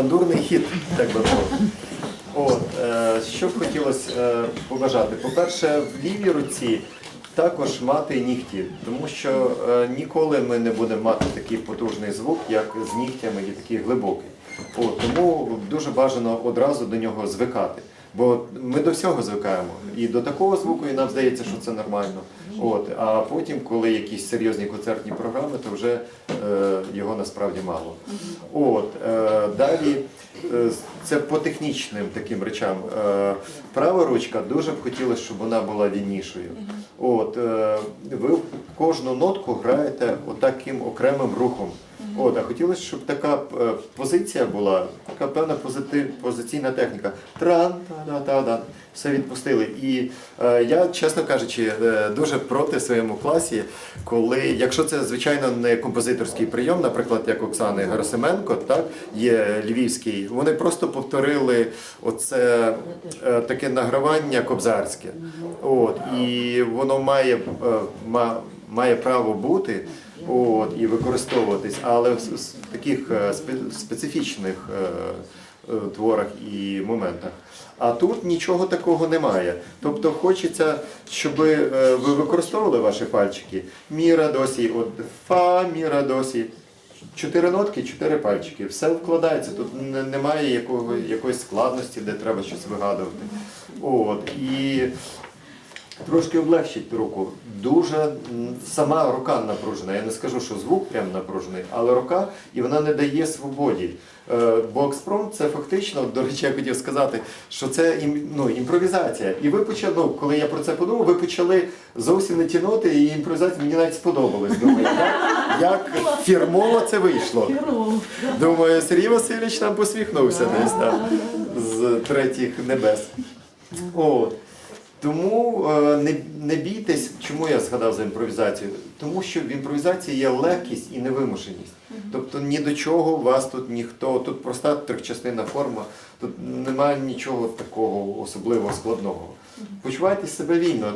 бандурний хід, так би мовити. От, е, що б хотілося е, побажати? По-перше, в лівій руці також мати нігті, тому що е, ніколи ми не будемо мати такий потужний звук, як з нігтями і такий глибокий. От, тому дуже бажано одразу до нього звикати. Бо ми до всього звикаємо. І до такого звуку, і нам здається, що це нормально. От, а потім, коли якісь серйозні концертні програми, то вже е, його насправді мало. От, е, далі е, це по технічним таким речам. Е, права ручка дуже б хотілося, щоб вона була вільнішою. От, е, ви кожну нотку граєте отаким окремим рухом. От, а хотілося, щоб така е, позиція була, така певна позити, позиційна техніка. Тран, та да та да все відпустили. І е, я, чесно кажучи, е, дуже проти в своєму класі, коли, якщо це звичайно не композиторський прийом, наприклад, як Оксани Герасименко, так є львівський, вони просто повторили оце е, таке награвання кобзарське. От, і воно має, е, ма- має право бути. От, і використовуватись, але в, таких е, спе- специфічних е, е, творах і моментах. А тут нічого такого немає. Тобто хочеться, щоб ви використовували ваші пальчики. Міра досі, от фа, міра досі. Чотири нотки, чотири пальчики. Все вкладається. Тут немає якого, якоїсь складності, де треба щось вигадувати. От. І трошки облегчить руку. Дуже сама рука напружена. Я не скажу, що звук прям напружений, але рука і вона не дає свободі. Е, Бо експромт це фактично, до речі, я хотів сказати, що це ну, імпровізація. І ви почали, ну, коли я про це подумав, ви почали зовсім не тянути, і імпровізація мені навіть сподобалась. Думаю, як, як фірмово це вийшло. Думаю, Сергій Васильович нам посміхнувся десь там з третіх небес. От. Тому е, не, не бійтесь, чому я згадав за імпровізацію? Тому що в імпровізації є легкість і невимушеність. Тобто ні до чого вас тут ніхто, тут проста трьохчастинна форма, тут немає нічого такого особливо складного. Почувайте себе вільно.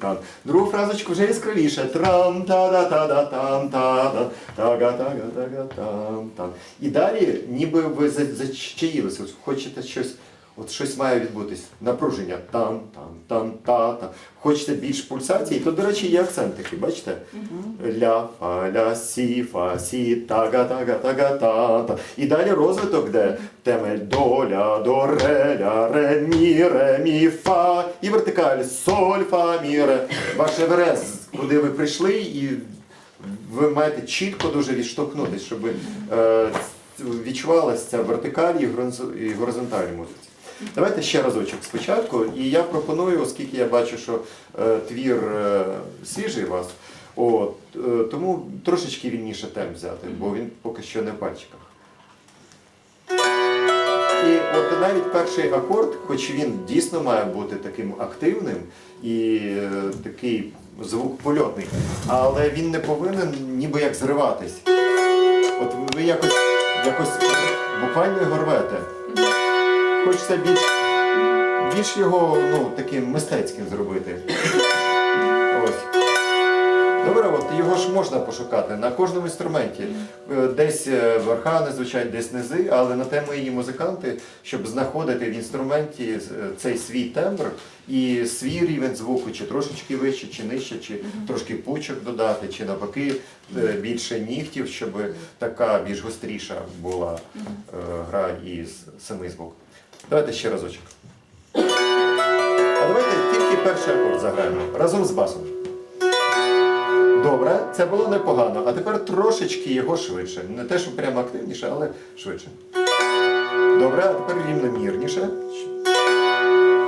Трам. Другу фразочку вже яскравіше. Трам та да та да там та да та та та там там І далі, ніби ви за- зачаїлися, хочете щось. От щось має відбутись. Напруження там, там, там, та, та. Хочете більш пульсації, то, до речі, є акцентики, бачите? Ля, фа, ля, сі, фа, сі, тага, тага, тага, та, та. І далі розвиток, де темель до, ля, до, ре, ля, ре, мі, ре, мі, фа. І вертикаль, соль, фа, мі, ре. Ваше верес, куди ви прийшли, і ви маєте чітко дуже відштовхнутися, щоб е, відчувалася ця вертикаль і горизонталь музиці. Давайте ще разочок спочатку. І я пропоную, оскільки я бачу, що е, твір е, свіжий у вас, от, е, тому трошечки вільніше темп взяти, бо він поки що не в пальчиках. І от навіть перший акорд, хоч він дійсно має бути таким активним і такий звук польотний, але він не повинен ніби як зриватись. От ви якось, якось буквально його рвете. Хочеться більш, більш його ну, таким мистецьким зробити. Ось. Добре, от його ж можна пошукати на кожному інструменті. Е, Десь е, верха звучать, десь низи, але на те ми і музиканти, щоб знаходити в інструменті е, цей свій тембр і свій рівень звуку, чи трошечки вище, чи нижче, чи трошки пучок додати, чи навпаки більше нігтів, щоб така більш гостріша була гра і самий звук. Давайте ще разочок. А давайте тільки перший акорд заграємо разом з басом. Добре, це було непогано. А тепер трошечки його швидше. Не те, що прямо активніше, але швидше. Добре, а тепер рівномірніше.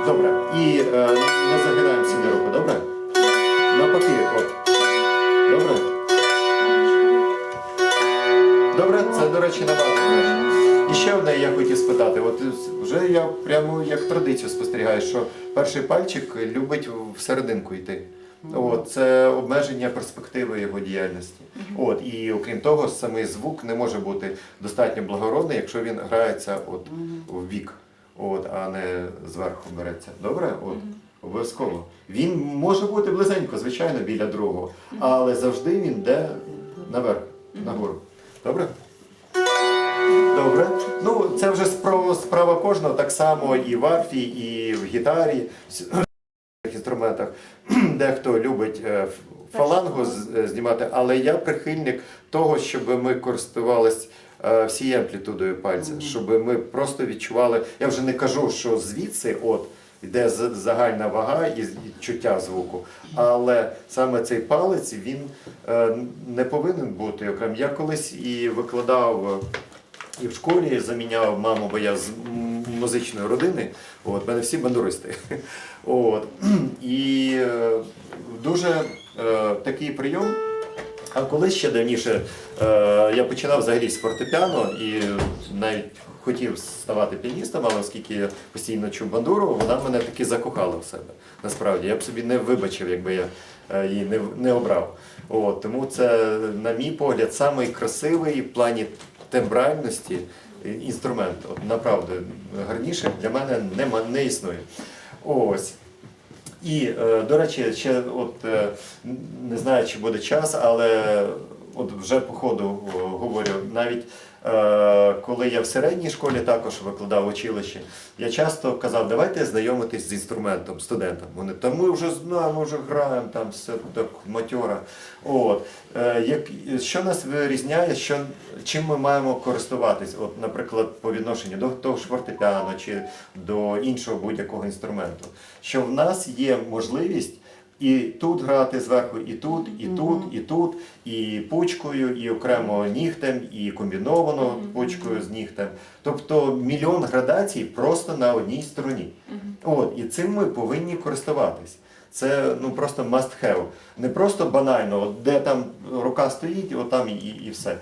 Добре. І е, не загинаємо сюди руку, добре? Навпаки, от. Добре? Добре, це, до речі, набагато краще. І ще одне я хотів спитати. От вже я прямо як традицію спостерігаю, що перший пальчик любить в серединку йти. От, це обмеження перспективи його діяльності. От, і окрім того, самий звук не може бути достатньо благородний, якщо він грається от, в бік, от, а не зверху береться. Добре? От. Обов'язково. Він може бути близенько, звичайно, біля другого, але завжди він йде наверх, нагору. Добре? Добре. Справа, кожного, так само і в арфі, і в гітарі, в інструментах. Дехто любить е, фалангу е, знімати, але я прихильник того, щоб ми користувались е, всією амплітудою пальця, щоб ми просто відчували. Я вже не кажу, що звідси от йде загальна вага і чуття звуку, але саме цей палець він не повинен бути окрем. Я колись і викладав. І в школі заміняв маму, бо я з музичної родини. От, мене всі бандуристи. От. І е, дуже е, такий прийом. А колись ще давніше е, я починав взагалі з фортепіано і навіть хотів ставати піаністом, але оскільки я постійно чув бандуру, вона мене таки закохала в себе. Насправді я б собі не вибачив, якби я її не, не обрав. От, тому це, на мій погляд, самий красивий в плані тембральності е, інструмент. От, направду, гарніше для мене нема, не існує. Ось. І, е, до речі, ще от е, не знаю, чи буде час, але от вже по ходу говорю, навіть е, коли я в середній школі також викладав в училищі, я часто казав, давайте знайомитись з інструментом студентам. Вони та ми вже знаємо, вже граємо, там все так матьора. От. Е, як, що нас вирізняє, що, чим ми маємо користуватись, от, наприклад, по відношенню до того ж фортепіано чи до іншого будь-якого інструменту, що в нас є можливість і тут грати зверху, і тут, і тут, і тут, і пучкою, і окремо нігтем, і комбіновано пучкою з нігтем. Тобто мільйон градацій просто на одній стороні. От, і цим ми повинні користуватись. Це ну просто must have. Не просто банально, от де там рука стоїть, от там і, і все.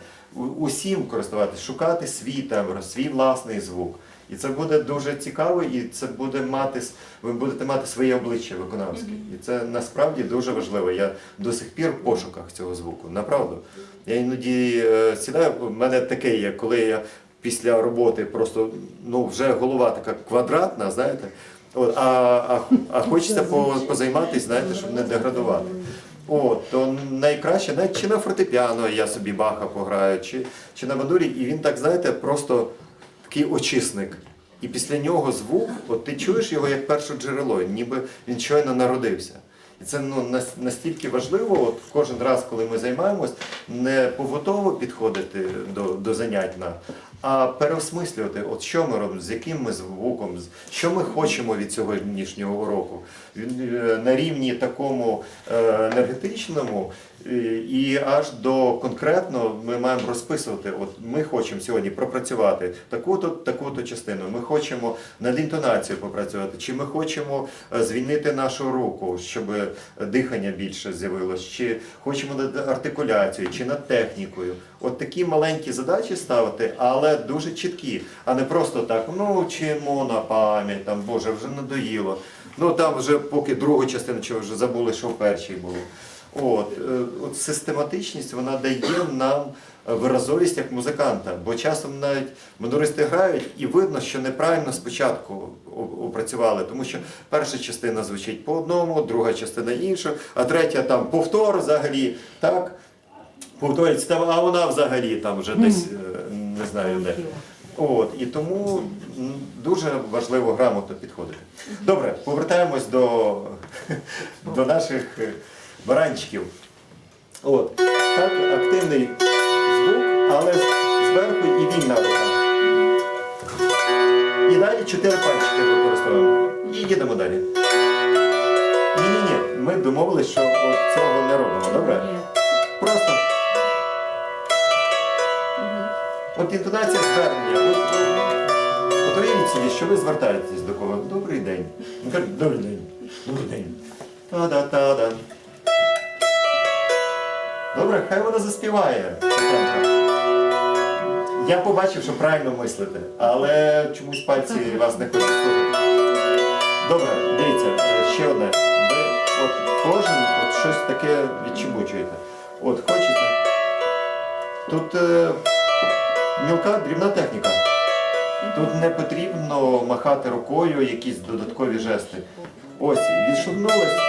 Усім користуватись, шукати свій тембр, свій власний звук. І це буде дуже цікаво, і це буде мати ви будете мати своє обличчя виконавське. І це насправді дуже важливо. Я до сих пір в пошуках цього звуку. Направду. Я іноді е, сідаю, в мене таке є, коли я після роботи просто ну вже голова така квадратна, знаєте. От, а, а, а хочеться по, позайматися, знаєте, щоб не деградувати. От, то найкраще, навіть чи на фортепіано я собі баха пограю, чи, чи на бандурі, і він так, знаєте, просто такий очисник. І після нього звук, от ти чуєш його як перше джерело, ніби він щойно народився. І це ну, настільки важливо, от кожен раз, коли ми займаємось, не побутово підходити до, до занять, на, а переосмислювати, от що ми робимо, з яким ми звуком, що ми хочемо від сьогоднішнього уроку. Е, На рівні такому е, енергетичному і аж до конкретно ми маємо розписувати. От ми хочемо сьогодні пропрацювати таку-то, таку-то частину. Ми хочемо над інтонацією попрацювати, чи ми хочемо е, звільнити нашу руку, щоб е, дихання більше з'явилось, чи хочемо над артикуляцією, чи над технікою. От такі маленькі задачі ставити, але дуже чіткі, а не просто так, ну вчимо на пам'ять, там Боже, вже надоїло. Ну там вже поки друга частина, чи вже забули, що в першій було. От, е, от систематичність вона дає нам виразовість як музиканта, бо часом навіть монористи грають і видно, що неправильно спочатку опрацювали, тому що перша частина звучить по одному, друга частина інша, а третя там повтор взагалі, так, повторюється, а вона взагалі там вже десь е, не знаю де. От, і тому дуже важливо грамотно підходити. Добре, повертаємось до, до наших е, баранчиків. От, так, активний звук, але зверху і вільна рука. І далі чотири пальчики використовуємо. І їдемо далі. Ні-ні-ні, ми домовились, що от цього не робимо, добре? Просто. От інтонація звернення. От, от, уявіть собі, що ви звертаєтесь до кого. Добрий день. Він каже, Добрий день. Добрий день. Та-да-та-да. Добре, хай вона заспіває. Я побачив, що правильно мислите, але чомусь пальці вас не хочуть слухати. Добре, дивіться, е, ще одне. Ви от кожен от щось таке відчебучуєте. От хочете. Тут е, мілка дрібна техніка. Тут не потрібно махати рукою якісь додаткові жести. Ось, відшовнулись.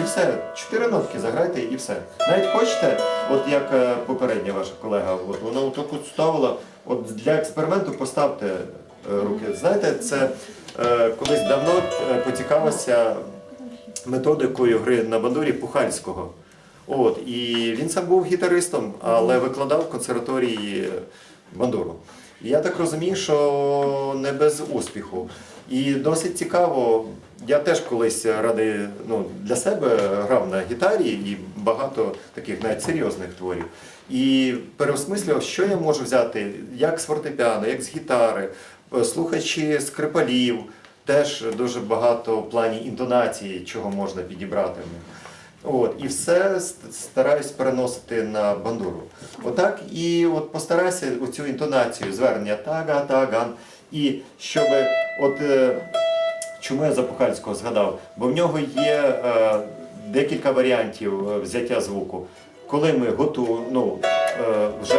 І все. Чотири нотки заграйте і все. Навіть хочете, от як е, попередня ваша колега, от вона отак от ставила, от для експерименту поставте е, руки. Знаєте, це е, колись давно е, поцікавився методикою гри на бандурі Пухальського. От, і він сам був гітаристом, але викладав в консерваторії бандуру. І я так розумію, що не без успіху. І досить цікаво. Я теж колись ради ну, для себе грав на гітарі і багато таких навіть серйозних творів. І переосмислював, що я можу взяти, як з фортепіано, як з гітари, е, слухаючи скрипалів, теж дуже багато в плані інтонації, чого можна підібрати. От, і все ст- стараюсь переносити на бандуру. Отак і от постарайся оцю інтонацію, звернення тага, таган. І щоб от е, чому я за Пухальського згадав? Бо в нього є е, декілька варіантів е, взяття звуку. Коли ми готу, ну, е, вже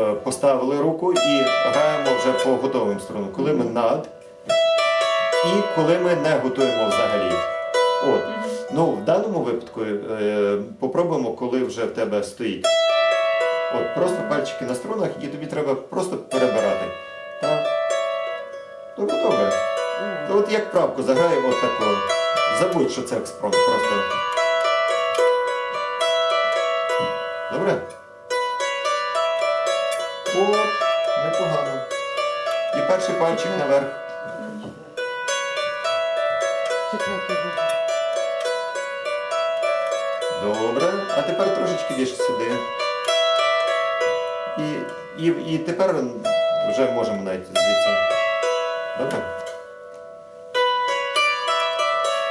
е, поставили руку і граємо вже по готовим струнам. Коли ми над і коли ми не готуємо взагалі. От. Ну, в даному випадку е, попробуємо, коли вже в тебе стоїть. От, просто пальчики на струнах, і тобі треба просто перебирати. Так. Добре, добре. То от як правку заграє от таку. Забудь, що це експромт просто. Добре? От, непогано. І перший пальчик наверх. Добре. А тепер трошечки більше сюди. І, і, і тепер вже можемо навіть звідси. Добре?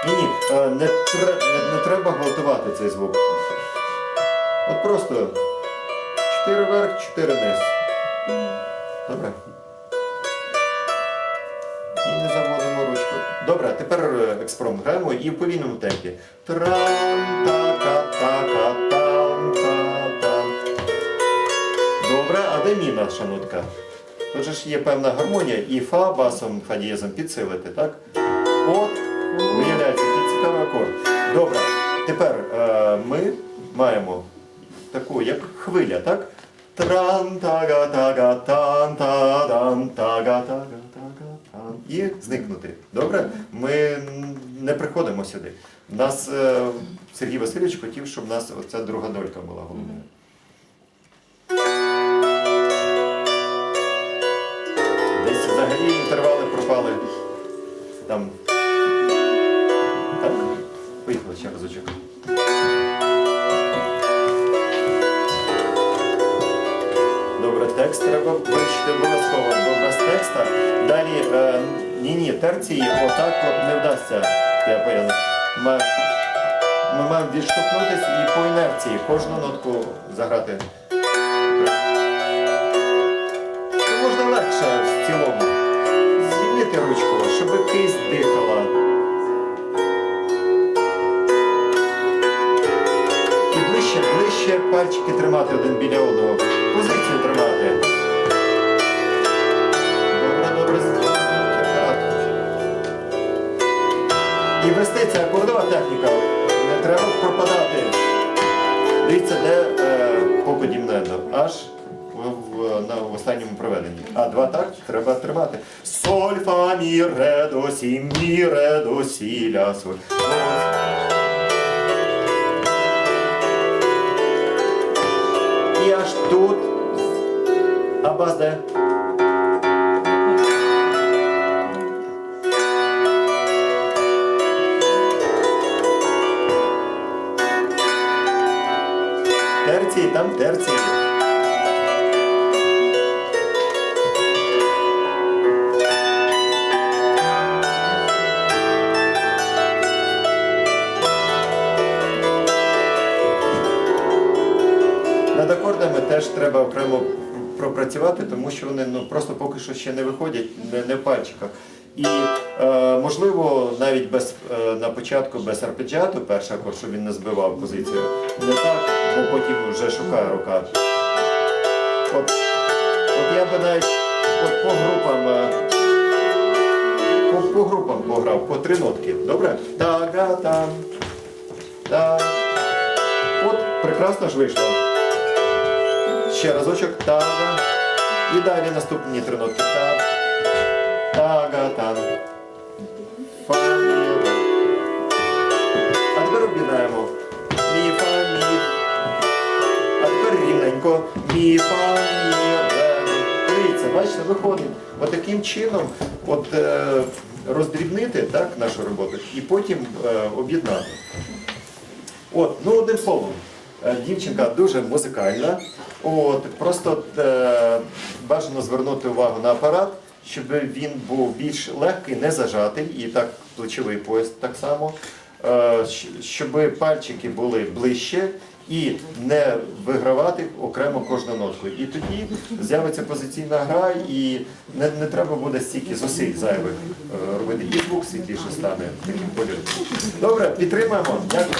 Ні, ні, е, не, не, не треба гвалтувати цей звук. От просто 4 вверх, 4 вниз. Добре. І не заводимо ручку. Добре, тепер е, експромт граємо і в повільному темпі. трам а де мі наша нотка? Тут же ж є певна гармонія і фа басом, фа дієзом підсилити, так? От, виявляється, який цікавий акорд. Добре, тепер е, ми маємо таку, як хвиля, так? тран тага тага тан та дан тага тага тага тан і зникнути. Добре? Ми не приходимо сюди. Нас е, Сергій Васильович хотів, щоб у нас оця друга долька була головною. Терції отак от не вдасться. Я поясню. Ми, ми маємо відштовхнутися і по інерції кожну нотку заграти. Це можна легше в цілому. Звільнити ручку, щоб кисть дихала. І ближче, ближче пальчики тримати один біля одного. Позицію тримати. І вести це акордова техніка. Не треба пропадати. Дивіться, де е, поподібнено. Аж в, на, в останньому проведенні. А два так треба тримати. Соль, фа, мі, ре, до, сі, мі, ре, до, сі, ля, соль. І аж тут. А бас де? Терції, там терції. Над акордами теж треба окремо пропрацювати, тому що вони ну, просто поки що ще не виходять, не, не в пальчиках. І е, можливо навіть без е, на початку без арпеджіату, перший акорд, щоб він не збивав позицію. Не так, бо потім вже шукає рука. От, от я би навіть от по групам. е, по, по групам пограв, по три нотки. Добре? Та-га-там. Та. От, прекрасно ж вийшло. Ще разочок. Та-га. І далі наступні три нотки. Та. Та-га-там. Фа, мі, ре. Рівненько. Мі, фа. Дивіться, бачите, виходить. От таким чином от, е, роздрібнити так, нашу роботу і потім е, об'єднати. От, ну одним словом, е, дівчинка дуже музикальна. От, просто е, бажано звернути увагу на апарат, щоб він був більш легкий, не зажатий, і так плечовий пояс так само, щоб пальчики були ближче і не вигравати окремо кожну нотку. І тоді з'явиться позиційна гра, і не, не треба буде стільки зусиль зайвих е, робити. І звук світліше стане таким кольором. Добре, підтримаємо. Дякую.